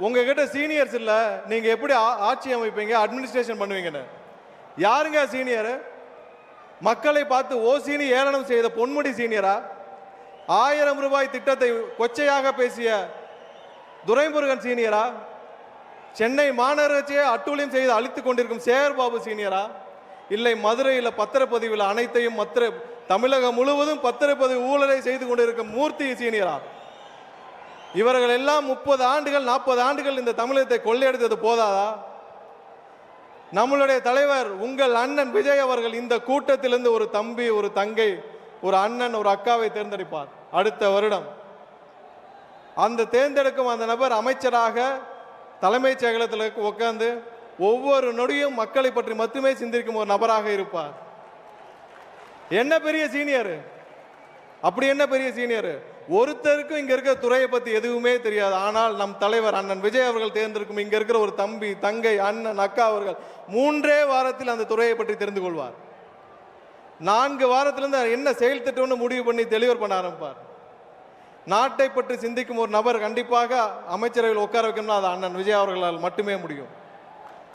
உங்ககிட்ட சீனியர்ஸ் இல்லை நீங்கள் எப்படி ஆட்சி அமைப்பீங்க அட்மினிஸ்ட்ரேஷன் பண்ணுவீங்கன்னு? யாருங்க சீனியர் மக்களை பார்த்து ஓசினி ஏளனம் செய்த பொன்முடி சீனியரா ஆயிரம் ரூபாய் திட்டத்தை கொச்சையாக பேசிய துரைமுருகன் சீனியரா சென்னை மாநகராட்சியை அட்டூழியம் செய்து அழித்துக் கொண்டிருக்கும் சேகர்பாபு சீனியரா இல்லை மதுரையில் பத்திரப்பதிவில் அனைத்தையும் மத்திர தமிழகம் முழுவதும் பத்திரப்பதிவு ஊழலை செய்து கொண்டிருக்கும் மூர்த்தி சீனியரா இவர்கள் எல்லாம் முப்பது ஆண்டுகள் நாற்பது ஆண்டுகள் இந்த தமிழகத்தை கொள்ளையடித்தது போதாதா? நம்மளுடைய தலைவர் உங்கள் அண்ணன் விஜய் அவர்கள் இந்த கூட்டத்திலிருந்து ஒரு தம்பி ஒரு தங்கை ஒரு அண்ணன் ஒரு அக்காவை தேர்ந்தெடுப்பார். அடுத்த வருடம். அந்த தேர்ந்தெடுக்கும் அந்த நபர் அமைச்சராக தலைமைச் செயலகத்தில் உட்கார்ந்து ஒவ்வொரு நொடியும் மக்களை பற்றி மட்டுமே சிந்திக்கும் ஒரு நபராக இருப்பார். என்ன பெரிய சீனியர்? அப்படி என்ன பெரிய சீனியர்? ஒருத்தருக்கும் இங்க இருக்கிற துறையை பத்தி எதுவுமே தெரியாது. ஆனால் நம் தலைவர் அண்ணன் விஜய் அவர்கள் தேர்ந்தெடுக்கும் இங்க இருக்கிற ஒரு தம்பி தங்கை அண்ணன் அக்கா அவர்கள் மூன்றே வாரத்தில் அந்த துறையை பற்றி தெரிந்து கொள்வார். நான்கு வாரத்திலிருந்து என்ன செயல் திட்டம்னு முடிவு பண்ணி டெலிவர் பண்ண ஆரம்பிப்பார். நாட்டை பற்றி சிந்திக்கும் ஒரு நபர் கண்டிப்பாக அமைச்சரவையில் உட்கார வைக்கணும்னா அது அண்ணன் விஜய் அவர்களால் மட்டுமே முடியும்.